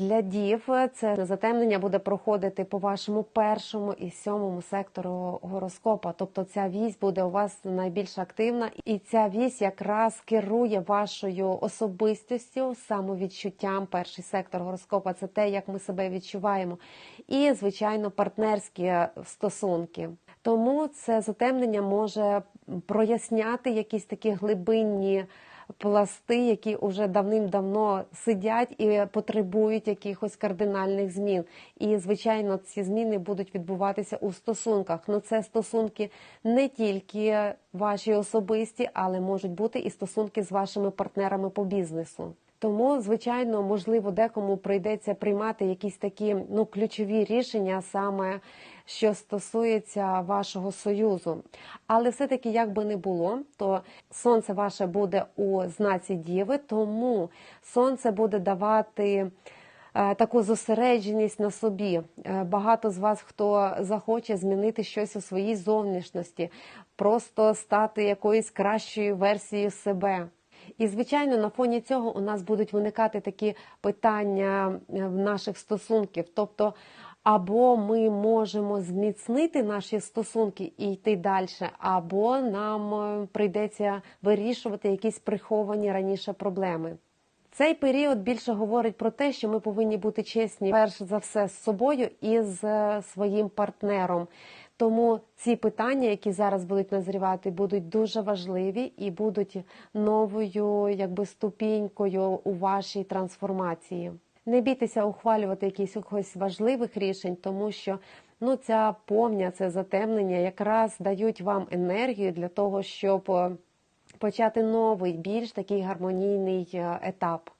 Для дів це затемнення буде проходити по вашому першому і сьомому сектору гороскопа. Тобто ця вісь буде у вас найбільш активна, і ця вісь якраз керує вашою особистістю, самовідчуттям. Перший сектор гороскопа це те, як ми себе відчуваємо, і звичайно партнерські стосунки. Тому це затемнення може проясняти якісь такі глибинні пласти, які вже давним-давно сидять і потребують якихось кардинальних змін. І, звичайно, ці зміни будуть відбуватися у стосунках. Ну, це стосунки не тільки ваші особисті, але можуть бути і стосунки з вашими партнерами по бізнесу. Тому, звичайно, можливо, декому прийдеться приймати якісь такі ну ключові рішення саме що стосується вашого союзу. Але все-таки, як би не було, то сонце ваше буде у знаці Діви, тому сонце буде давати. Е, Таку зосередженість на собі. Е, Багато з вас, хто захоче змінити щось у своїй зовнішності, просто стати якоюсь кращою версією себе. І, звичайно, на фоні цього у нас будуть виникати такі питання е, в наших стосунків. Тобто, або ми можемо зміцнити наші стосунки і йти далі, або нам прийдеться вирішувати якісь приховані раніше проблеми. Цей період більше говорить про те, що ми повинні бути чесні перш за все з собою і з е, своїм партнером. Тому ці питання, які зараз будуть назрівати, будуть дуже важливі і будуть новою, якби ступінькою у вашій трансформації. Не бійтеся ухвалювати якісь якось важливих рішень, тому що ну ця повня, це затемнення якраз дають вам енергію для того, щоб е, почати новий, більш такий гармонійний е, етап.